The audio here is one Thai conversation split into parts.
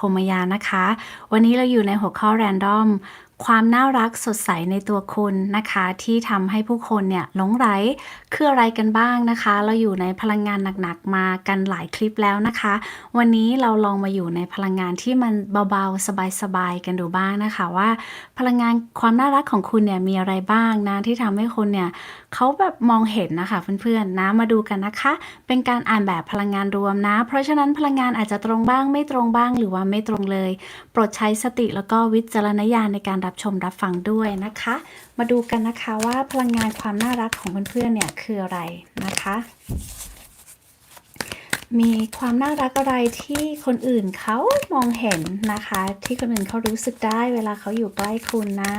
พรมยานะคะ วันนี้เราอยู่ในหัวข้อแรนดอม ความน่ารักสดใสในตัวคุณนะคะ ที่ทำให้ผู้คนเนี่ยหลงไหลคืออะไรกันบ้างนะคะ เราอยู่ในพลังงานหนักๆมากันหลายคลิปแล้วนะคะ วันนี้เราลองมาอยู่ในพลังงานที่มันเบาๆ สบายๆกันดูบ้างนะคะว่า พลังงานความน่ารักของคุณเนี่ยมีอะไรบ้างนะที่ทำให้คนเนี่ยเขาแบบมองเห็นนะคะเพื่อนๆนะมาดูกันนะคะ เป็นการอ่านแบบพลังงานรวมนะ เพราะฉะนั้นพลังงานอาจจะตรงบ้างไม่ตรงบ้างหรือว่าไม่ตรงเลย โปรดใช้สติแล้วก็วิจารณญาณในการรับับชมรับฟังด้วยนะคะ มาดูกันนะคะว่าพลังงานความน่ารักของเพื่อนๆเนี่ยคืออะไรนะคะ มีความน่ารักอะไรที่คนอื่นเขามองเห็นนะคะ ที่คนอื่นเขารู้สึกได้เวลาเขาอยู่ใกล้คุณนะ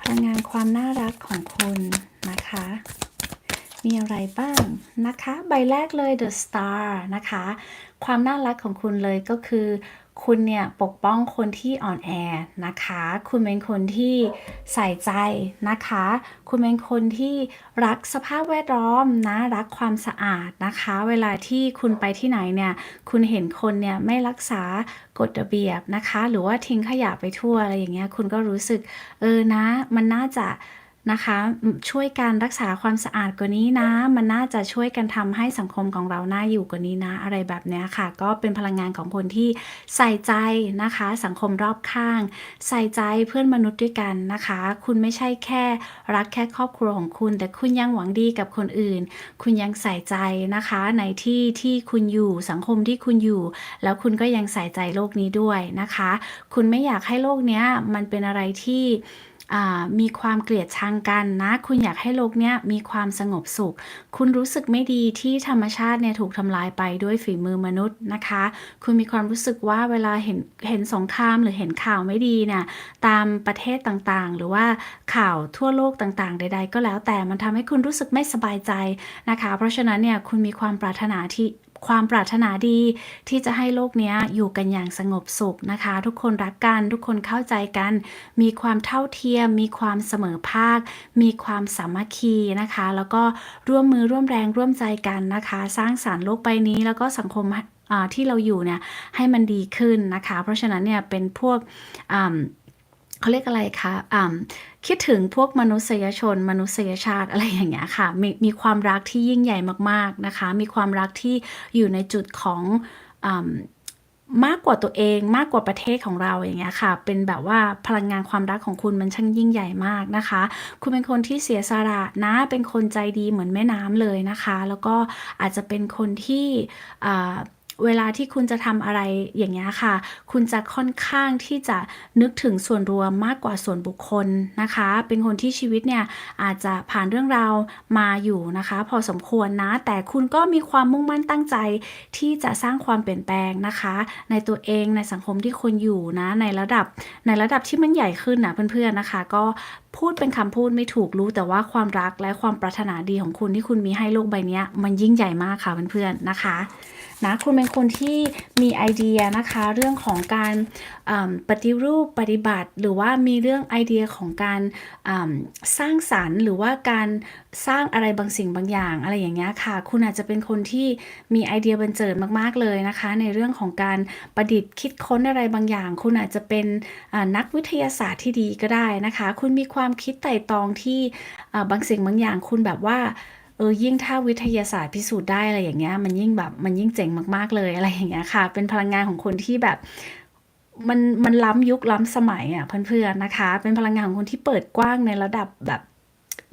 พลังงานความน่ารักของคุณนะคะ มีอะไรบ้างนะคะ ใบแรกเลย The Star นะคะ ความน่ารักของคุณเลยก็คือ คุณเนี่ยปกป้องคนที่อ่อนแอนะคะ คุณเป็นคนที่ใส่ใจนะคะ คุณเป็นคนที่รักสภาพแวดล้อมนะ รักความสะอาดนะคะ เวลาที่คุณไปที่ไหนเนี่ย คุณเห็นคนเนี่ยไม่รักษากฎระเบียบนะคะ หรือว่าทิ้งขยะไปทั่วอะไรอย่างเงี้ย คุณก็รู้สึกเออนะ มันน่าจะ นะคะ ช่วยการรักษาความสะอาดกว่านี้นะ มันน่าจะช่วยกันทำให้สังคมของเราน่าอยู่กว่านี้นะ อะไรแบบเนี้ยค่ะ ก็เป็นพลังงานของคนที่ใส่ใจนะคะ สังคมรอบข้าง ใส่ใจเพื่อนมนุษย์ด้วยกันนะคะ คุณไม่ใช่แค่รักแค่ครอบครัวของคุณ แต่คุณยังหวังดีกับคนอื่น คุณยังใส่ใจนะคะในที่ที่คุณอยู่สังคมที่คุณอยู่ แล้วคุณก็ยังใส่ใจโลกนี้ด้วยนะคะ คุณไม่อยากให้โลกเนี้ยมันเป็นอะไรที่ มีความเกลียดชังกันนะ คุณอยากให้โลกเนี้ยมีความสงบสุข คุณรู้สึกไม่ดีที่ธรรมชาติเนี่ยถูกทำลายไปด้วยฝีมือมนุษย์นะคะ คุณมีความรู้สึกว่าเวลาเห็นเห็นสงครามหรือเห็นข่าวไม่ดีเนี่ยตามประเทศต่างๆ หรือว่าข่าวทั่วโลกต่างๆ ใด ๆ ก็แล้วแต่มันทำให้คุณรู้สึกไม่สบายใจนะคะ เพราะฉะนั้นเนี่ยคุณมีความปรารถนาที่ ความปรารถนาดีที่จะให้โลกนี้อยู่กันอย่างสงบสุขนะคะ ทุกคนรักกันทุกคนเข้าใจกัน มีความเท่าเทียม มีความเสมอภาค มีความสามัคคีนะคะ แล้วก็ร่วมมือร่วมแรงร่วมใจกันนะคะ สร้างสารรค์โลกใบนี้แล้วก็สังคมที่เราอยู่เนี่ยให้มันดีขึ้นนะคะ เพราะฉะนั้นเนี่ยเป็นพวกอ่า เขาเรียกอะไรคะอ่าคิดถึงพวกมนุษยชน มนุษยชาติอะไรอย่างเงี้ยค่ะ มีมีความรักที่ยิ่งใหญ่มากๆนะคะ มีความรักที่อยู่ในจุดของอมากกว่าตัวเองมากกว่าประเทศของเราอย่างเงี้ยค่ะ เป็นแบบว่าพลังงานความรักของคุณมันช่างยิ่งใหญ่มากนะคะ คุณเป็นคนที่เสียสละนะ เป็นคนใจดีเหมือนแม่น้ำเลยนะคะ แล้วก็อาจจะเป็นคนที่ เวลาที่คุณจะทำอะไรอย่างเงี้ยค่ะ คุณจะค่อนข้างที่จะนึกถึงส่วนรวมมากกว่าส่วนบุคคลนะคะ เป็นคนที่ชีวิตเนี่ยอาจจะผ่านเรื่องราวมาอยู่นะคะ พอสมควรนะ แต่คุณก็มีความมุ่งมั่นตั้งใจที่จะสร้างความเปลี่ยนแปลงนะคะ ในตัวเองในสังคมที่คุณอยู่นะในระดับในระดับที่มันใหญ่ขึ้นนะเพื่อนๆนะคะ ก็พูดเป็นคำพูดไม่ถูกรู้แต่ว่าความรักและความปรารถนาดีของคุณที่คุณมีให้โลกใบนี้มันยิ่งใหญ่มากค่ะเพื่อนๆนะคะ นะคุณเป็นคนที่มีไอเดียนะคะเรื่องของการปฏิรูปปฏิบัติ หรือว่ามีเรื่องไอเดียของการสร้างสรรค์ หรือว่าการสร้างอะไรบางสิ่งบางอย่าง อะไรอย่างเงี้ยค่ะ คุณอาจจะเป็นคนที่มีไอเดียบันเจิดมากๆเลยนะคะ ในเรื่องของการประดิษฐ์คิดค้นอะไรบางอย่าง คุณอาจจะเป็นนักวิทยาศาสตร์ที่ดีก็ได้นะคะ คุณมีความคิดไต่ตองที่บางสิ่งบางอย่าง คุณแบบว่า เออยิ่งถ้าวิทยาศาสตร์พิสูจน์ได้อะไรอย่างเงี้ย มันยิ่งแบบมันยิ่งเจ๋งมากๆเลยอะไรอย่างเงี้ยค่ะ เป็นพลังงานของคนที่แบบมันมันล้ำยุคล้ำสมัยอะเพื่อนๆนะคะ เป็นพลังงานของคนที่เปิดกว้างในระดับแบบ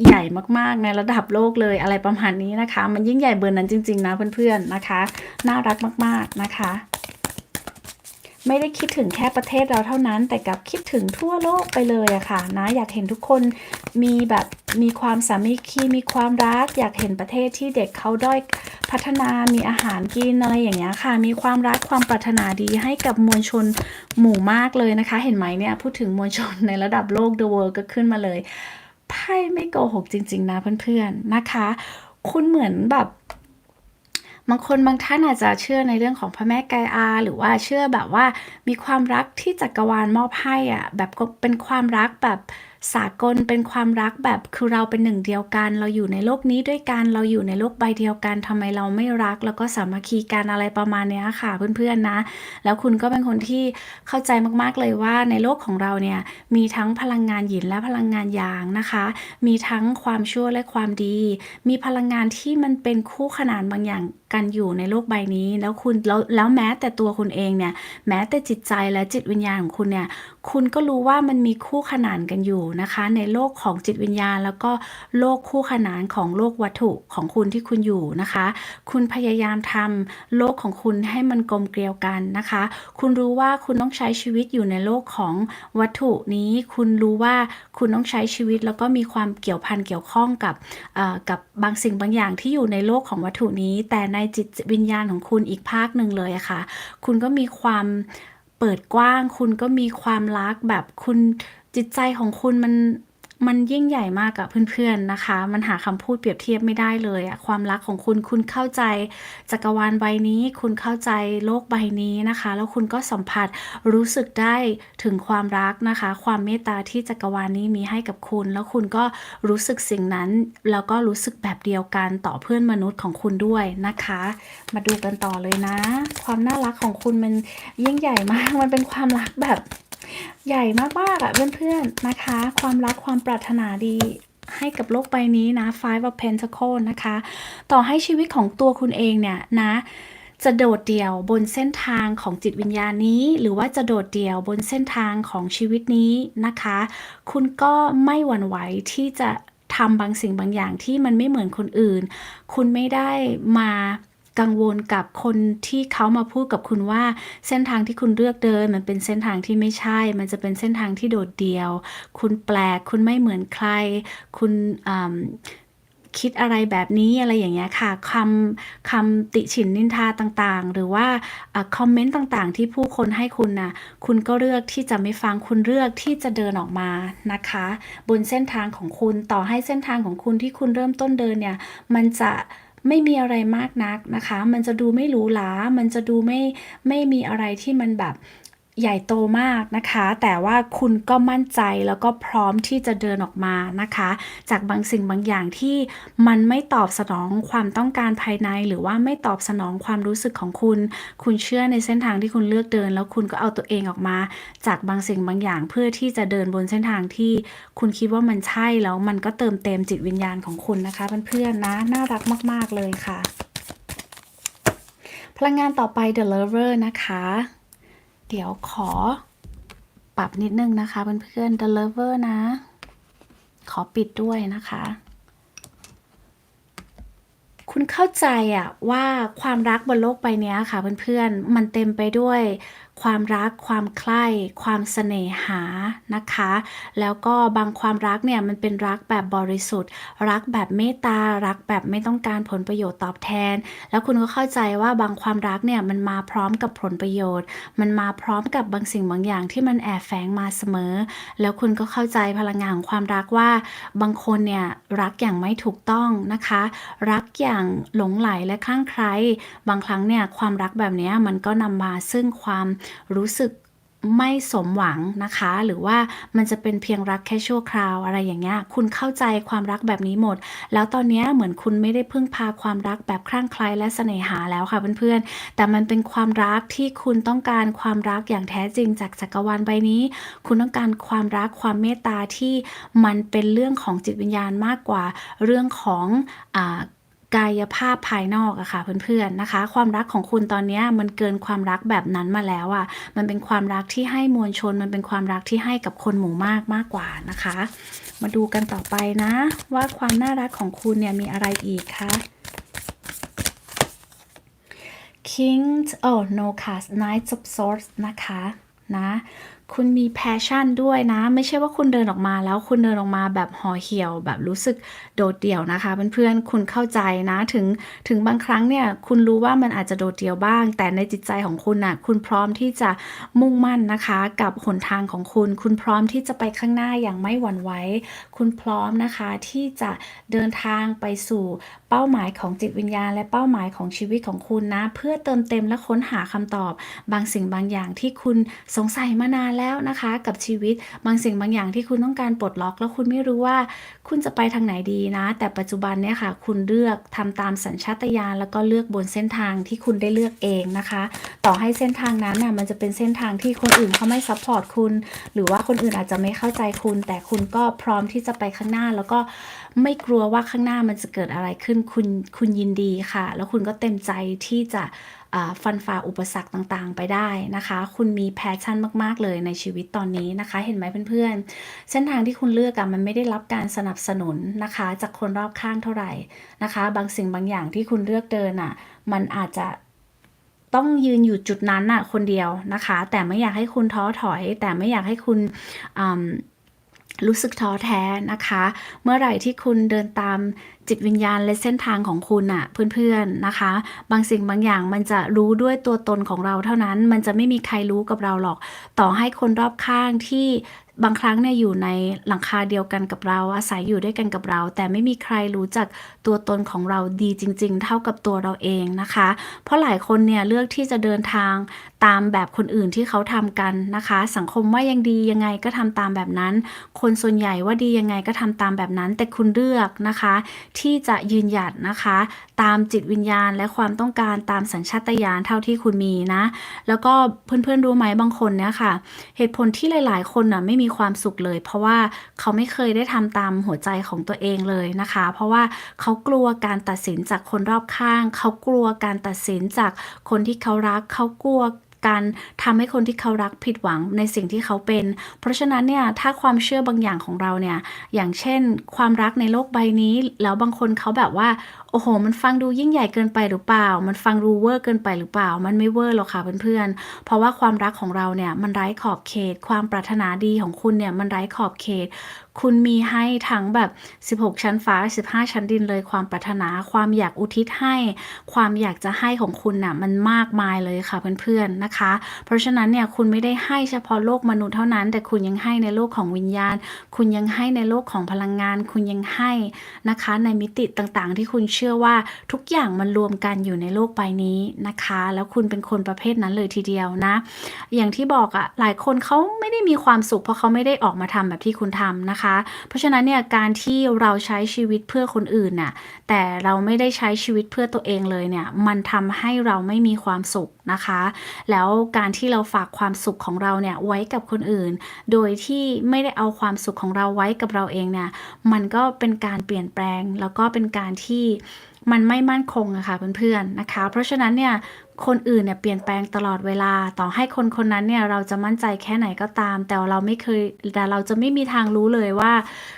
ใหญ่มากๆในระดับโลกเลยอะไรประมาณนี้นะคะ มันยิ่งใหญ่เบอร์นั้นจริง ๆ นะเพื่อนๆนะคะ น่ารักมากๆนะคะ ไม่ได้คิดถึงแค่ประเทศเราเท่านั้น แต่กับคิดถึงทั่วโลกไปเลยอะค่ะนะอยากเห็นทุกคนมีแบบมีความสามัคคีมีความรัก อยากเห็นประเทศที่เด็กเขาด้อยพัฒนามีอาหารกินอะไรอย่างเงี้ยค่ะ มีความรักความปรารถนาดีให้กับมวลชนหมู่มากเลยนะคะ เห็นไหมเนี่ยพูดถึงมวลชนในระดับโลก The World ก็ขึ้นมาเลยไพ่ไม่โกหกจริง ๆ นะเพื่อนๆนะคะ คุณเหมือนแบบ บางคนบางท่านอาจจะเชื่อในเรื่องของพระแม่กายอา หรือว่าเชื่อแบบว่ามีความรักที่จักรวาลมอบให้อะแบบเป็นความรักแบบ สากลเป็นความรักแบบคือเราเป็นหนึ่งเดียวกัน เราอยู่ในโลกนี้ด้วยกันเราอยู่ในโลกใบเดียวกันทำไมเราไม่รัก แล้วก็สามัคคีกันอะไรประมาณเนี้ยค่ะเพื่อนๆนะ แล้วคุณก็เป็นคนที่เข้าใจมากๆเลยว่าในโลกของเราเนี่ยมีทั้งพลังงานหยินและพลังงานหยางนะคะ มีทั้งความชั่วและความดี มีพลังงานที่มันเป็นคู่ขนานบางอย่างกันอยู่ในโลกใบนี้ แล้วคุณแล้วแล้วแม้แต่ตัวคุณเองเนี่ยแม้แต่จิตใจและจิตวิญญาณของคุณเนี่ย คุณก็รู้ว่ามันมีคู่ขนานกันอยู่นะคะ ในโลกของจิตวิญญาณ แล้วก็โลกคู่ขนานของโลกวัตถุของคุณที่คุณอยู่นะคะ คุณพยายามทำโลกของคุณให้มันกลมเกลียวกันนะคะ คุณรู้ว่าคุณต้องใช้ชีวิตอยู่ในโลกของวัตถุนี้ คุณรู้ว่าคุณต้องใช้ชีวิตแล้วก็มีความเกี่ยวพันเกี่ยวข้องกับกับบางสิ่งบางอย่างที่อยู่ในโลกของวัตถุนี้ แต่ในจิตวิญญาณของคุณอีกภาคหนึ่งเลยะค่ะ คุณก็มีความ เปิดกว้าง คุณก็มีความรักแบบคุณจิตใจของคุณมัน มันยิ่งใหญ่มากอะเพื่อนๆนะคะ มันหาคำพูดเปรียบเทียบไม่ได้เลยอะความรักของคุณคุณเข้าใจจักรวาลใบนี้ คุณเข้าใจโลกใบนี้นะคะ แล้วคุณก็สัมผัสรู้สึกได้ถึงความรักนะคะ ความเมตตาที่จักรวาลนี้มีให้กับคุณ แล้วคุณก็รู้สึกสิ่งนั้น แล้วก็รู้สึกแบบเดียวกันต่อเพื่อนมนุษย์ของคุณด้วยนะคะ มาดูกันต่อเลยนะ ความน่ารักของคุณมันยิ่งใหญ่มากมันเป็นความรักแบบ ใหญ่มากๆอะเพื่อนๆนะคะ ความรักความปรารถนาดีให้กับโลกใบนี้นะ Five of Pentacles นะคะ ต่อให้ชีวิตของตัวคุณเองเนี่ยนะจะโดดเดี่ยวบนเส้นทางของจิตวิญญาณนี้ หรือว่าจะโดดเดี่ยวบนเส้นทางของชีวิตนี้นะคะ คุณก็ไม่หวั่นไหวที่จะทำบางสิ่งบางอย่างที่มันไม่เหมือนคนอื่น คุณไม่ได้มา กังวลกับคนที่เขามาพูดกับคุณว่า เส้นทางที่คุณเลือกเดิน มันเป็นเส้นทางที่ไม่ใช่ มันจะเป็นเส้นทางที่โดดเดี่ยว คุณแปลก คุณไม่เหมือนใคร คุณคิดอะไรแบบนี้อะไรอย่างเงี้ยค่ะคำคำติฉินนินทาต่างๆ หรือว่าคอมเมนต์ต่างๆ ที่ผู้คนให้คุณนะคุณก็เลือกที่จะไม่ฟังคุณเลือกที่จะเดินออกมานะคะ บนเส้นทางของคุณต่อให้เส้นทางของคุณที่คุณเริ่มต้นเดินเนี่ย มันจะ ไม่มีอะไรมากนักนะคะ มันจะดูไม่หรูหรา มันจะดูไม่ไม่มีอะไรที่มันแบบ ใหญ่โตมากนะคะ แต่ว่าคุณก็มั่นใจแล้วก็พร้อมที่จะเดินออกมานะคะ จากบางสิ่งบางอย่างที่มันไม่ตอบสนองความต้องการภายใน หรือว่าไม่ตอบสนองความรู้สึกของคุณ คุณเชื่อในเส้นทางที่คุณเลือกเดิน แล้วคุณก็เอาตัวเองออกมา จากบางสิ่งบางอย่างเพื่อที่จะเดินบนเส้นทางที่ คุณคิดว่ามันใช่แล้วมันก็เติมเต็มจิตวิญญาณของคุณนะคะเพื่อนๆนะน่ารักมาก ๆเลยค่ะ พลังงานต่อไป The Lover นะคะ เดี๋ยวขอปรับนิดนึงนะคะเพื่อนๆ deliver นะ ขอปิดด้วยนะคะ คุณเข้าใจอะว่าความรักบนโลกใบเนี้ยค่ะเพื่อนๆ มันเต็มไปด้วย ความรัก ความใคร่ความเสน่หานะคะ แล้วก็บางความรักเนี่ยมันเป็นรักแบบบริสุทธิ์ รักแบบเมตตารักแบบไม่ต้องการผลประโยชน์ตอบแทน แล้วคุณก็เข้าใจว่าบางความรักเนี่ยมันมาพร้อมกับผลประโยชน์ มันมาพร้อมกับบางสิ่งบางอย่างที่มันแอบแฝงมาเสมอ แล้วคุณก็เข้าใจพลังงานของความรักว่า บางคนเนี่ยรักอย่างไม่ถูกต้องนะคะ รักอย่างหลงไหลและคลั่งไคล้บางครั้งเนี่ยความรักแบบเนี้ยมันก็นำมาซึ่งความรู้สึกไม่สมหวังนะคะ หรือว่ามันจะเป็นเพียงรักแค่ชั่วคราวอะไรอย่างเงี้ยคุณเข้าใจความรักแบบนี้หมด แล้วตอนนี้เหมือนคุณไม่ได้พึ่งพาความรักแบบคลั่งไคล้และเสน่หาแล้วค่ะเพื่อนๆ แต่มันเป็นความรักที่คุณต้องการความรักอย่างแท้จริงจากจักรวาลใบนี้ คุณต้องการความรักความเมตตาที่มันเป็นเรื่องของจิตวิญญาณมากกว่า เรื่องของอ่า กายภาพภายนอกอะค่ะเพื่อนๆนะคะ ความรักของคุณตอนนี้มันเกินความรักแบบนั้นมาแล้วอะมันเป็นความรักที่ให้มวลชน มันเป็นความรักที่ให้กับคนหมู่มากมากกว่านะคะ มาดูกันต่อไปนะ ว่าความน่ารักของคุณเนี่ยมีอะไรอีกคะ King oh no cast Knight of Swords นะคะนะ คุณมี passion ด้วยนะ ไม่ใช่ว่าคุณเดินออกมาแล้วคุณเดินออกมาแบบห่อเหี่ยว แบบรู้สึกโดดเดี่ยวนะคะเพื่อนๆคุณเข้าใจนะถึงถึงบางครั้งเนี่ยคุณรู้ว่ามันอาจจะโดดเดี่ยวบ้าง แต่ในจิตใจของคุณน่ะคุณพร้อมที่จะมุ่งมั่นนะคะ กับหนทางของคุณ คุณพร้อมที่จะไปข้างหน้าอย่างไม่หวั่นไหวคุณพร้อมนะคะที่จะเดินทางไปสู่ เป้าหมายของจิตวิญญาณ และเป้าหมายของชีวิตของคุณนะ เพื่อเติมเต็มและค้นหาคำตอบ บางสิ่งบางอย่างที่คุณสงสัยมานานแล้วนะคะ กับชีวิตบางสิ่งบางอย่างที่คุณต้องการปลดล็อกแล้วคุณไม่รู้ว่า คุณจะไปทางไหนดีนะ แต่ปัจจุบันเนี่ยค่ะ คุณเลือกทำตามสัญชาตญาณแล้วก็เลือกบนเส้นทางที่คุณได้เลือกเองนะคะ ต่อให้เส้นทางนั้นน่ะมันจะเป็นเส้นทางที่คนอื่นเขาไม่ซัพพอร์ตคุณ หรือว่าคนอื่นอาจจะไม่เข้าใจคุณ แต่คุณก็พร้อมที่จะไปข้างหน้าแล้วก็ ไม่กลัวว่าข้างหน้ามันจะเกิดอะไรขึ้นคุณคุณยินดีค่ะ แล้วคุณก็เต็มใจที่จะฟันฝ่าอุปสรรคต่างๆ ไปได้นะคะ คุณมีแพชชั่นมากๆเลยในชีวิตตอนนี้นะคะ เห็นไหมเพื่อนๆ เส้นทางที่คุณเลือกอะมันไม่ได้รับการสนับสนุนนะคะ จากคนรอบข้างเท่าไหร่นะคะ บางสิ่งบางอย่างที่คุณเลือกเดินอะมันอาจจะต้องยืนอยู่จุดนั้นน่ะคนเดียวนะคะ แต่ไม่อยากให้คุณท้อถอย แต่ไม่อยากให้คุณอ รู้สึกท้อแท้นะคะ เมื่อไหร่ที่คุณเดินตามจิตวิญญาณและเส้นทางของคุณอะเพื่อนๆนะคะ บางสิ่งบางอย่างมันจะรู้ด้วยตัวตนของเราเท่านั้น มันจะไม่มีใครรู้กับเราหรอก ต่อให้คนรอบข้างที่บางครั้งเนี่ยอยู่ในหลังคาเดียวกันกับเราอาศัยอยู่ด้วยกันกับเรา แต่ไม่มีใครรู้จักตัวตนของเราดีจริง ๆ เท่ากับตัวเราเองนะคะ เพราะหลายคนเนี่ยเลือกที่จะเดินทาง ตามแบบคนอื่นที่เขาทำกันนะคะ สังคมว่ายังดียังไงก็ทำตามแบบนั้น คนส่วนใหญ่ว่าดียังไงก็ทำตามแบบนั้น แต่คุณเลือกนะคะ ที่จะยืนหยัดนะคะ ตามจิตวิญญาณและความต้องการตามสัญชาตญาณเท่าที่คุณมีนะ แล้วก็เพื่อนๆรู้ไหมบางคนเนี่ยค่ะ เหตุผลที่หลาย ๆ คนน่ะไม่มีความสุขเลย เพราะว่าเขาไม่เคยได้ทำตามหัวใจของตัวเองเลยนะคะ เพราะว่าเขากลัวการตัดสินจากคนรอบข้าง เขากลัวการตัดสินจากคนที่เขารัก เขากลัว การทำให้คนที่เขารักผิดหวังในสิ่งที่เขาเป็น เพราะฉะนั้นเนี่ยถ้าความเชื่อบางอย่างของเราเนี่ยอย่างเช่น ความรักในโลกใบนี้ แล้วบางคนเขาแบบว่าโอ้โห มันฟังดูยิ่งใหญ่เกินไปหรือเปล่า มันฟังดูเวอร์เกินไปหรือเปล่า มันไม่เวอร์หรอกค่ะเพื่อนๆ เพราะว่าความรักของเราเนี่ยมันไร้ขอบเขต ความปรารถนาดีของคุณเนี่ยมันไร้ขอบเขต คุณมีให้ทั้งแบบ 16 ชั้นฟ้า 15 ชั้นดินเลยความปรารถนา ความอยากอุทิศให้ ความอยากจะให้ของคุณน่ะมันมากมายเลยค่ะเพื่อนๆนะคะ เพราะฉะนั้นเนี่ยคุณไม่ได้ให้เฉพาะโลกมนุษย์เท่านั้น แต่คุณยังให้ในโลกของวิญญาณ คุณยังให้ในโลกของพลังงาน คุณยังให้นะคะ ในมิติต่างๆ ที่คุณเชื่อว่าทุกอย่างมันรวมกันอยู่ในโลกใบนี้นะคะ แล้วคุณเป็นคนประเภทนั้นเลยทีเดียวนะ อย่างที่บอกอะหลายคนเขาไม่ได้มีความสุขเพราะเขาไม่ได้ออกมาทำแบบที่คุณทำนะคะเพราะฉะนั้นเนี่ยการที่เราใช้ชีวิตเพื่อคนอื่นน่ะแต่เราไม่ได้ใช้ชีวิตเพื่อตัวเองเลยเนี่ยมันทำให้เราไม่มีความสุขนะคะ แล้วการที่เราฝากความสุขของเราเนี่ยไว้กับคนอื่น โดยที่ไม่ได้เอาความสุขของเราไว้กับเราเองเนี่ยมันก็เป็นการเปลี่ยนแปลง แล้วก็เป็นการที่ มันไม่มั่นคงอะค่ะเพื่อนๆนะคะ เพราะฉะนั้นเนี่ยคนอื่นเนี่ยเปลี่ยนแปลงตลอดเวลา ต่อให้คนคนนั้นเนี่ยเราจะมั่นใจแค่ไหนก็ตาม แต่เราไม่เคยแต่เราจะไม่มีทางรู้เลยว่า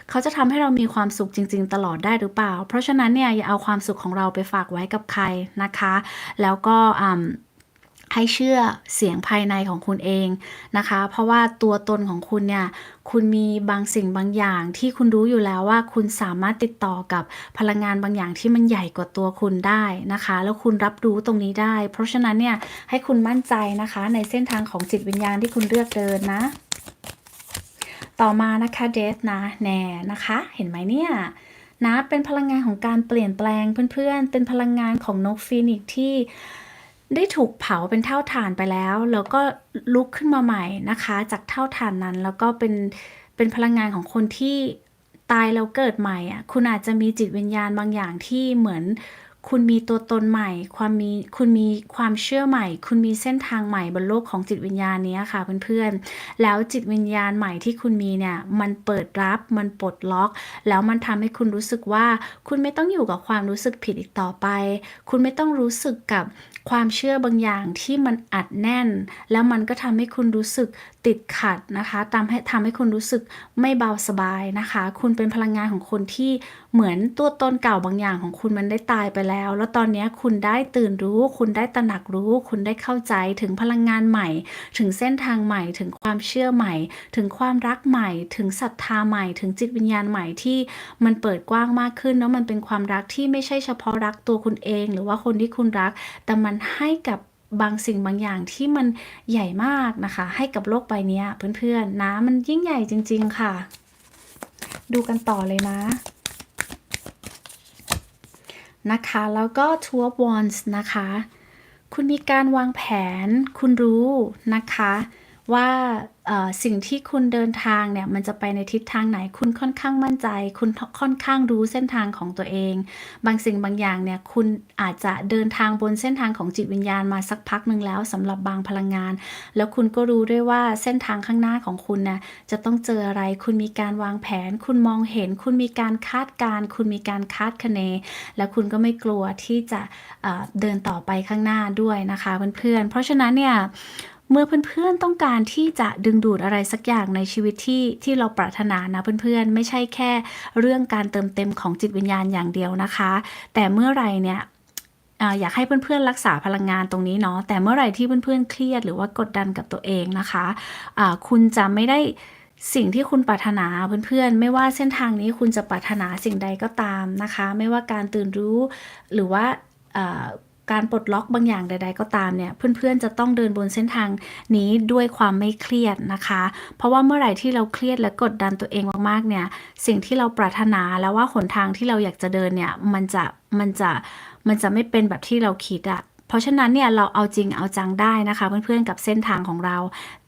เขาจะทำให้เรามีความสุขจริง ๆ ตลอดได้หรือเปล่า เพราะฉะนั้นเนี่ยอย่าเอาความสุขของเราไปฝากไว้กับใครนะคะ แล้วก็อืม ให้เชื่อเสียงภายในของคุณเองนะคะ เพราะว่าตัวตนของคุณเนี่ยคุณมีบางสิ่งบางอย่างที่คุณรู้อยู่แล้วว่าคุณสามารถติดต่อกับพลังงานบางอย่างที่มันใหญ่กว่าตัวคุณได้นะคะ แล้วคุณรับรู้ตรงนี้ได้ เพราะฉะนั้นเนี่ยให้คุณมั่นใจนะคะ ในเส้นทางของจิตวิญญาณที่คุณเลือกเดินนะ ต่อมานะคะเดฟนะแน่นะคะ เห็นไหมเนี่ยนะเป็นพลังงานของการเปลี่ยนแปลงเพื่อนๆ เป็นพลังงานของนกฟีนิกซ์ที่ ได้ถูกเผาเป็นเท่าฐานไปแล้ว แล้วก็ลุกขึ้นมาใหม่นะคะ จากเท่าฐานนั้น แล้วก็เป็นเป็นพลังงานของคนที่ตายแล้วเกิดใหม่อะคุณอาจจะมีจิตวิญญาณบางอย่างที่เหมือนคุณมีตัวตนใหม่ ความมีคุณมีความเชื่อใหม่ คุณมีเส้นทางใหม่บนโลกของจิตวิญญาณนี้ค่ะเพื่อนๆ แล้วจิตวิญญาณใหม่ที่คุณมีเนี่ย มันเปิดรับมันปลดล็อก แล้วมันทำให้คุณรู้สึกว่า คุณไม่ต้องอยู่กับความรู้สึกผิดอีกต่อไป คุณไม่ต้องรู้สึกกับ ความเชื่อบางอย่างที่มันอัดแน่น แล้วมันก็ทำให้คุณรู้สึก ติดขัดนะคะทำให้ทำให้คุณรู้สึกไม่เบาสบายนะคะ คุณเป็นพลังงานของคนที่เหมือนตัวตนเก่าบางอย่างของคุณมันได้ตายไปแล้ว แล้วตอนนี้คุณได้ตื่นรู้ คุณได้ตระหนักรู้ คุณได้เข้าใจถึงพลังงานใหม่ ถึงเส้นทางใหม่ ถึงความเชื่อใหม่ ถึงความรักใหม่ ถึงศรัทธาใหม่ ถึงจิตวิญญาณใหม่ที่มันเปิดกว้างมากขึ้นแล้วมันเป็นความรักที่ไม่ใช่เฉพาะรักตัวคุณเอง หรือว่าคนที่คุณรัก แต่มันให้กับ บางสิ่งบางอย่างที่มันใหญ่มากนะคะ ให้กับโลกใบนี้เพื่อนๆนะมันยิ่งใหญ่จริง ๆ ค่ะ ดูกันต่อเลยนะนะคะ แล้วก็ Two of Wands นะคะ คุณมีการวางแผน คุณรู้นะคะ ว่าสิ่งที่คุณเดินทางเนี่ยมันจะไปในทิศทางไหนคุณค่อนข้างมั่นใจ คุณค่อนข้างรู้เส้นทางของตัวเอง บางสิ่งบางอย่างเนี่ยคุณอาจจะเดินทางบนเส้นทางของจิตวิญญาณมาสักพักหนึ่งแล้วสำหรับบางพลังงาน แล้วคุณก็รู้ด้วยว่าเส้นทางข้างหน้าของคุณนะจะต้องเจออะไร คุณมีการวางแผน คุณมองเห็น คุณมีการคาดการณ์คุณมีการคาดคะเน แล้วคุณก็ไม่กลัวที่จะเอ่อเดินต่อไปข้างหน้าด้วยนะคะเพื่อนๆเพราะฉะนั้นเนี่ย เมื่อเพื่อนๆต้องการที่จะดึงดูดอะไรสักอย่างในชีวิตที่ที่เราปรารถนานะเพื่อนๆ ไม่ใช่แค่เรื่องการเติมเต็มของจิตวิญญาณอย่างเดียวนะคะ แต่เมื่อไรเนี่ยอยากให้เพื่อนๆรักษาพลังงานตรงนี้เนาะแต่เมื่อไหร่ที่เพื่อนๆเครียดหรือว่ากดดันกับตัวเองนะคะอ่าคุณจะไม่ได้สิ่งที่คุณปรารถนาเพื่อนๆ ไม่ว่าเส้นทางนี้คุณจะปรารถนาสิ่งใดก็ตามนะคะ ไม่ว่าการตื่นรู้หรือว่า การปลดล็อกบางอย่างใด ๆ ก็ตามเนี่ยเพื่อนๆจะต้องเดินบนเส้นทางนี้ด้วยความไม่เครียดนะคะ เพราะว่าเมื่อไหร่ที่เราเครียดและกดดันตัวเองมากๆเนี่ยสิ่งที่เราปรารถนาแล้วว่าหนทางที่เราอยากจะเดินเนี่ยมันจะมันจะมันจะไม่เป็นแบบที่เราคิดอะ เพราะฉะนั้นเนี่ยเราเอาจริงเอาจังได้นะคะเพื่อนๆกับเส้นทางของเรา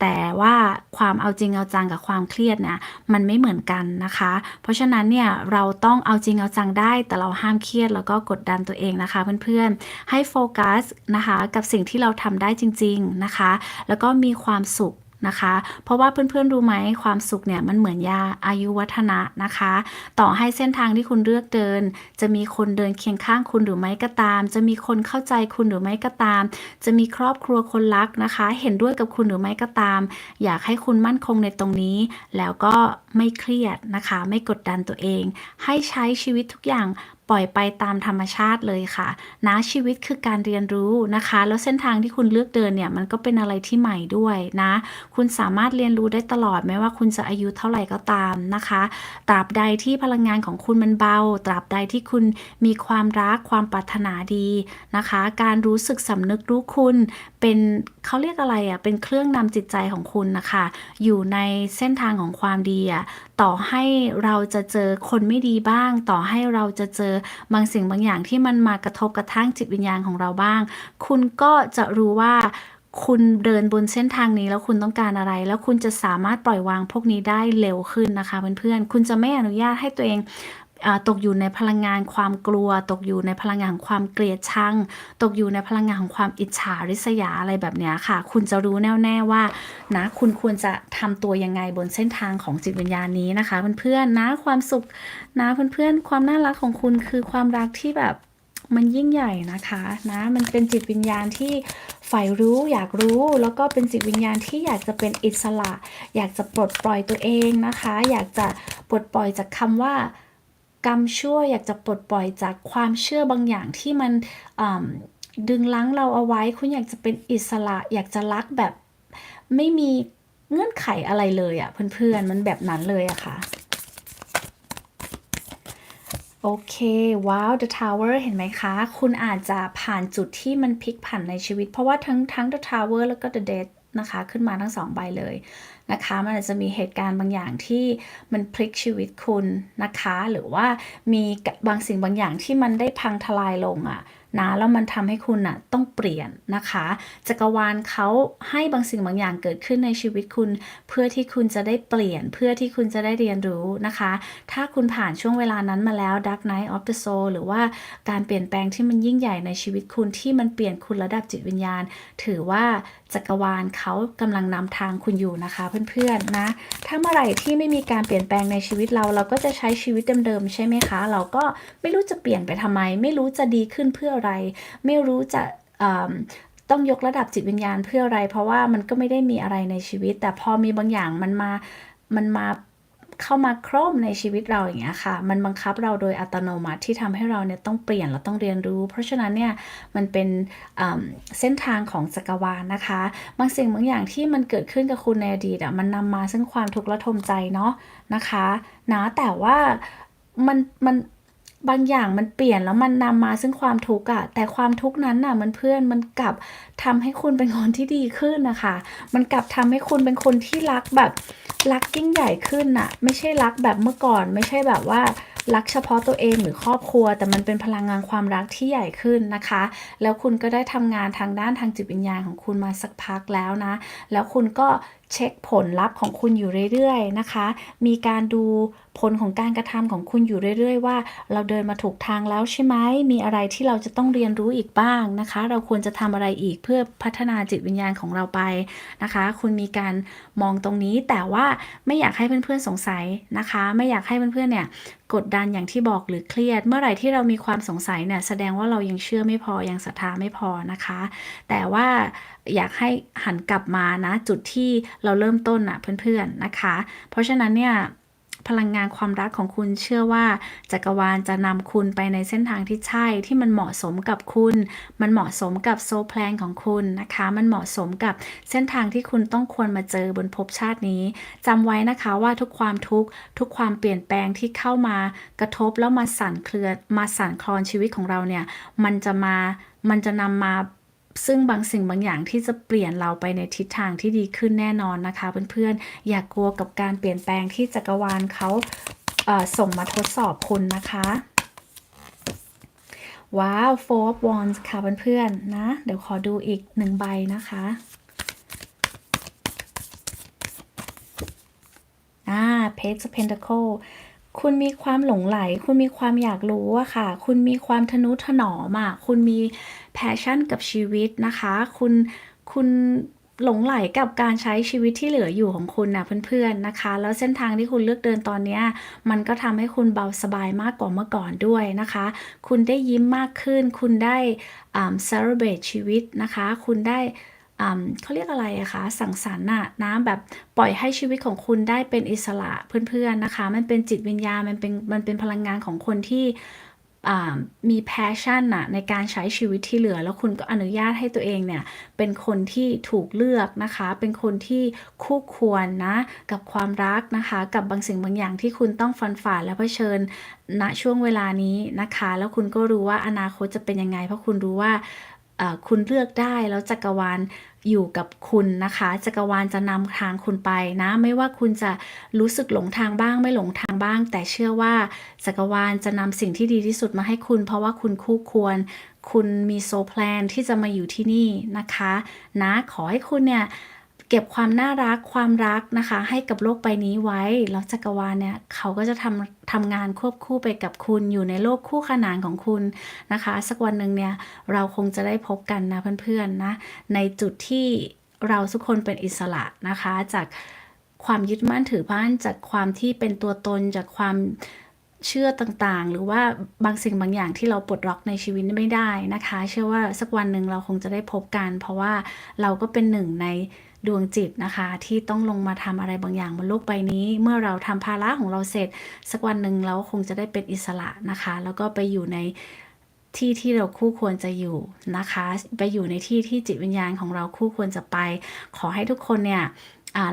แต่ว่าความเอาจริงเอาจังกับความเครียดเนี่ยมันไม่เหมือนกันนะคะ เพราะฉะนั้นเนี่ยเราต้องเอาจริงเอาจังได้ แต่เราห้ามเครียดแล้วก็กดดันตัวเองนะคะเพื่อนๆให้โฟกัสนะคะกับสิ่งที่เราทำได้จริง ๆนะคะ แล้วก็มีความสุข นะคะ เพราะว่าเพื่อนๆรู้ไหมความสุขเนี่ยมันเหมือนยาอายุวัฒนะนะคะ ต่อให้เส้นทางที่คุณเลือกเดิน จะมีคนเดินเคียงข้างคุณหรือไม่ก็ตาม จะมีคนเข้าใจคุณหรือไม่ก็ตาม จะมีครอบครัวคนรักนะคะ เห็นด้วยกับคุณหรือไม่ก็ตาม อยากให้คุณมั่นคงในตรงนี้ แล้วก็ไม่เครียดนะคะ ไม่กดดันตัวเอง ให้ใช้ชีวิตทุกอย่าง ปล่อยไปตามธรรมชาติเลยค่ะนะชีวิตคือการเรียนรู้นะคะ แล้วเส้นทางที่คุณเลือกเดินเนี่ยมันก็เป็นอะไรที่ใหม่ด้วยนะ คุณสามารถเรียนรู้ได้ตลอดไม่ว่าคุณจะอายุเท่าไหร่ก็ตามนะคะ ตราบใดที่พลังงานของคุณมันเบา ตราบใดที่คุณมีความรักความปรารถนาดีนะคะ การรู้สึกสำนึกรู้คุณเป็นเขาเรียกอะไรอะเป็นเครื่องนำจิตใจของคุณนะคะ อยู่ในเส้นทางของความดีอะ ต่อให้เราจะเจอคนไม่ดีบ้าง ต่อให้เราจะเจอบางสิ่งบางอย่างที่มันมากระทบกระทั่งจิตวิญญาณของเราบ้าง คุณก็จะรู้ว่าคุณเดินบนเส้นทางนี้แล้วคุณต้องการอะไร แล้วคุณจะสามารถปล่อยวางพวกนี้ได้เร็วขึ้นนะคะเพื่อนๆ คุณจะไม่อนุญาตให้ตัวเอง ตกอยู่ในพลังงานความกลัว ตกอยู่ในพลังงานของความเกลียดชัง ตกอยู่ในพลังงานของความอิจฉาริษยาอะไรแบบนี้ค่ะ คุณจะรู้แน่วแน่ว่านะคุณควรจะทำตัวยังไงบนเส้นทางของจิตวิญญาณนี้นะคะเพื่อนๆนะความสุขนะเพื่อนๆความน่ารักของคุณคือความรักที่แบบมันยิ่งใหญ่นะคะนะมันเป็นจิตวิญญาณที่ใฝ่รู้อยากรู้แล้วก็เป็นจิตวิญญาณที่อยากจะเป็นอิสระ อยากจะปลดปล่อยตัวเองนะคะ อยากจะปลดปล่อยจากคำว่า กรรมชั่วอยากจะปลดปล่อยจากความเชื่อบางอย่างที่มันดึงลังเราเอาไว้ คุณอยากจะเป็นอิสระ อยากจะรักแบบไม่มีเงื่อนไขอะไรเลยอะ่ะเพื่อนๆมันแบบนั้นเลยอะค่ะโอเคว้าว The Tower เห็นไหมคะ คุณอาจจะผ่านจุดที่มันพลิกผันในชีวิต เพราะว่าทั้งทั้ง The Tower แล้วก็ The Death นะคะ ขึ้นมาทั้งสองใบเลยนะคะ มันอาจจะมีเหตุการณ์บางอย่างที่มันพลิกชีวิตคุณนะคะ หรือว่ามีบางสิ่งบางอย่างที่มันได้พังทลายลงอะ่ะ นะแล้วมันทำให้คุณน่ะต้องเปลี่ยนนะคะจักรวาลเขาให้บางสิ่งบางอย่างเกิดขึ้นในชีวิตคุณ เพื่อที่คุณจะได้เปลี่ยน เพื่อที่คุณจะได้เรียนรู้นะคะ ถ้าคุณผ่านช่วงเวลานั้นมาแล้ว Dark Night of the Soul หรือว่าการเปลี่ยนแปลงที่มันยิ่งใหญ่ในชีวิตคุณที่มันเปลี่ยนคุณระดับจิตวิญญาณ ถือว่าจักรวาลเขากำลังนำทางคุณอยู่นะคะเพื่อนๆนะ ถ้าเมื่อไหร่ที่ไม่มีการเปลี่ยนแปลงในชีวิตเรา เราก็จะใช้ชีวิตเดิมๆใช่ไหมคะ เราก็ไม่รู้จะเปลี่ยนไปทำไม ไม่รู้จะดีขึ้นเพื่ออะไร ไม่รู้จะต้องยกระดับจิตวิญญาณเพื่ออะไร เพราะว่ามันก็ไม่ได้มีอะไรในชีวิต แต่พอมีบางอย่างมันมามันมาเข้ามาครอบในชีวิตเราอย่างเงี้ยค่ะ มันบังคับเราโดยอัตโนมัติที่ทำให้เราเนี่ยต้องเปลี่ยนเราต้องเรียนรู้ เพราะฉะนั้นเนี่ยมันเป็นเส้นทางของจักรวาลนะคะ บางสิ่งบางอย่างที่มันเกิดขึ้นกับคุณในอดีตอะมันนำมาซึ่งความทุกข์ระทมใจเนาะนะคะนะแต่ว่ามันมัน บางอย่างมันเปลี่ยนแล้วมันนำมาซึ่งความทุกข์อะแต่ความทุกข์นั้นน่ะมันเพื่อนมันกลับทำให้คุณเป็นคนที่ดีขึ้นนะคะ มันกลับทำให้คุณเป็นคนที่รักแบบรักยิ่งใหญ่ขึ้นน่ะไม่ใช่รักแบบเมื่อก่อน ไม่ใช่แบบว่ารักเฉพาะตัวเองหรือครอบครัว แต่มันเป็นพลังงานความรักที่ใหญ่ขึ้นนะคะ แล้วคุณก็ได้ทำงานทางด้านทางจิตวิญญาณของคุณมาสักพักแล้วนะ แล้วคุณก็ เช็คผลลัพธ์ของคุณอยู่เรื่อยๆนะคะ มีการดูผลของการกระทำของคุณอยู่เรื่อย ๆ ว่า เราเดินมาถูกทางแล้วใช่ไหม มีอะไรที่เราจะต้องเรียนรู้อีกบ้างนะคะ เราควรจะทำอะไรอีกเพื่อพัฒนาจิตวิญญาณของเราไปนะคะ คุณมีการมองตรงนี้แต่ว่าไม่อยากให้เพื่อนๆสงสัยนะคะ ไม่อยากให้เพื่อนๆเนี่ยกดดันอย่างที่บอกหรือเครียด เมื่อไหร่ที่เรามีความสงสัยเนี่ยแสดงว่าเรายังเชื่อไม่พอยังศรัทธาไม่พอนะคะ แต่ว่า อยากให้หันกลับมานะ จุดที่เราเริ่มต้นอะเพื่อนๆนะคะ เพราะฉะนั้นเนี่ยพลังงานความรักของคุณเชื่อว่าจักรวาลจะนำคุณไปในเส้นทางที่ใช่ ที่มันเหมาะสมกับคุณ มันเหมาะสมกับโซแพลนของคุณนะคะ มันเหมาะสมกับเส้นทางที่คุณต้องควรมาเจอบนภพชาตินี้จำไว้นะคะว่าทุกความทุกข์ทุกความเปลี่ยนแปลงที่เข้ามากระทบแล้วมาสั่นเคลือมาสั่นคลอนชีวิตของเราเนี่ย มันจะมามันจะนำมา ซึ่งบางสิ่งบางอย่างที่จะเปลี่ยนเราไปในทิศทางที่ดีขึ้นแน่นอนนะคะ เพื่อนๆ อย่ากกลัวกับการเปลี่ยนแปลงที่จักรวาลเขาเอ่อส่งมาทดสอบคุณนะคะว้าว four of wands ค่ะเพื่อนๆนะ เดี๋ยวขอดูอีกหนึ่งใบนะคะอ่า page of pentacle คุณมีความหลงไหล คุณมีความอยากรู้อะค่ะ คุณมีความทนุถนอมอะคุณมี passion กับชีวิตนะคะ คุณคุณหลงไหลกับการใช้ชีวิตที่เหลืออยู่ของคุณนะเพื่อนๆนะคะ แล้วเส้นทางที่คุณเลือกเดินตอนนี้มันก็ทำให้คุณเบาสบายมากกว่าเมื่อก่อนด้วยนะคะ คุณได้ยิ้มมากขึ้น คุณได้อ่า celebrate ชีวิตนะคะ คุณได้อ่าเขาเรียกอะไรอะคะสังสรรค์น่ะนะแบบปล่อยให้ชีวิตของคุณได้เป็นอิสระเพื่อนๆนะคะ มันเป็นจิตวิญญาณมันเป็นมันเป็นพลังงานของคนที่ มีแพชชั่นะในการใช้ชีวิตที่เหลือ แล้วคุณก็อนุญาตให้ตัวเองเนี่ย เป็นคนที่ถูกเลือกนะคะ เป็นคนที่คู่ควรนะ กับความรักนะคะ กับบางสิ่งบางอย่างที่คุณต้องฟันฝ่าและเผชิญณช่วงเวลานี้นะคะ แล้วคุณก็รู้ว่าอนาคตจะเป็นยังไง เพราะคุณรู้ว่า คุณเลือกได้แล้วจักรวาลอยู่กับคุณนะคะ จักรวาลจะนำทางคุณไปนะ ไม่ว่าคุณจะรู้สึกหลงทางบ้าง ไม่หลงทางบ้าง แต่เชื่อว่าจักรวาลจะนำสิ่งที่ดีที่สุดมาให้คุณ เพราะว่าคุณคู่ควร คุณมีโซแพลนที่จะมาอยู่ที่นี่นะคะ นะขอให้คุณเนี่ย เก็บความน่ารักความรักนะคะ ให้กับโลกใบนี้ไว้ แล้วจักรวาลเนี่ยเขาก็จะทำทำงานควบคู่ไปกับคุณอยู่ในโลกคู่ขนานของคุณนะคะ สักวันหนึ่งเนี่ยเราคงจะได้พบกันนะเพื่อนๆนะในจุดที่เราทุกคนเป็นอิสระนะคะ จากความยึดมั่นถือมั่นจากความที่เป็นตัวตนจากความเชื่อต่างๆ หรือว่าบางสิ่งบางอย่างที่เราปลดล็อกในชีวิตไม่ได้นะคะ เชื่อว่าสักวันหนึ่งเราคงจะได้พบกัน เพราะว่าเราก็เป็นหนึ่งใน ดวงจิตนะคะ ที่ต้องลงมาทำอะไรบางอย่างบนโลกใบนี้ เมื่อเราทำภาระของเราเสร็จ สักวันหนึ่งเราคงจะได้เป็นอิสระนะคะ แล้วก็ไปอยู่ในที่ที่เราคู่ควรจะอยู่นะคะ ไปอยู่ในที่ที่จิตวิญญาณของเราคู่ควรจะไป ขอให้ทุกคนเนี่ย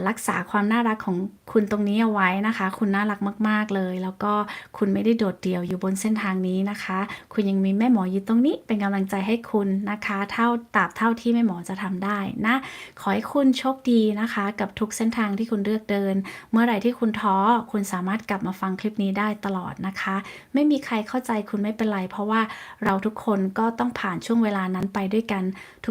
รักษาความน่ารักของคุณตรงนี้เอาไว้นะคะ คุณน่ารักมาก ๆ เลย แล้วก็คุณไม่ได้โดดเดี่ยวอยู่บนเส้นทางนี้นะคะ คุณยังมีแม่หมออยู่ตรงนี้เป็นกำลังใจให้คุณนะคะ เท่าตราบเท่าที่แม่หมอจะทำได้นะ ขอให้คุณโชคดีนะคะ กับทุกเส้นทางที่คุณเลือกเดิน เมื่อไหร่ที่คุณท้อคุณสามารถกลับมาฟังคลิปนี้ได้ตลอดนะคะ ไม่มีใครเข้าใจคุณไม่เป็นไร เพราะว่าเราทุกคนก็ต้องผ่านช่วงเวลานั้นไปด้วยกัน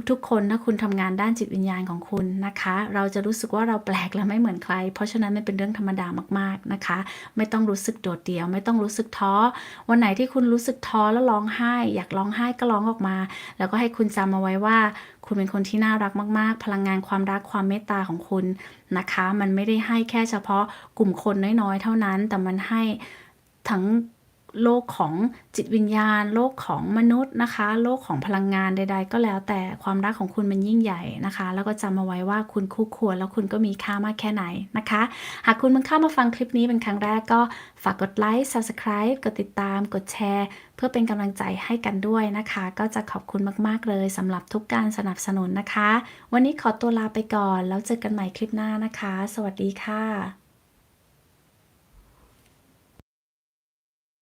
ทุกๆ คนถ้าคุณทำงานด้านจิตวิญญาณของคุณนะคะ เราจะรู้สึกว่าเราแปลกและไม่เหมือนใคร เพราะฉะนั้นมันเป็นเรื่องธรรมดามากๆนะคะ ไม่ต้องรู้สึกโดดเดี่ยว ไม่ต้องรู้สึกท้อ วันไหนที่คุณรู้สึกท้อแล้วร้องไห้ อยากร้องไห้ก็ร้องออกมา แล้วก็ให้คุณจำเอาไว้ว่า คุณเป็นคนที่น่ารักมาก ๆ พลังงานความรักความเมตตาของคุณนะคะ มันไม่ได้ให้แค่เฉพาะกลุ่มคนน้อยๆ เท่านั้น แต่มันให้ทั้ง โลกของจิตวิญญาณ โลกของมนุษย์นะคะ โลกของพลังงานใด ๆ ก็แล้วแต่ความรักของคุณมันยิ่งใหญ่นะคะ แล้วก็จำเอาไว้ว่าคุณคู่ควรแล้วคุณก็มีค่ามากแค่ไหนนะคะ หากคุณเพิ่งเข้ามาฟังคลิปนี้เป็นครั้งแรกก็ฝากกดไลค์ subscribe กดติดตาม กดแชร์ เพื่อเป็นกำลังใจให้กันด้วยนะคะ ก็จะขอบคุณมากๆเลยสำหรับทุกการสนับสนุนนะคะ วันนี้ขอตัวลาไปก่อน แล้วเจอกันใหม่คลิปหน้านะคะ สวัสดีค่ะ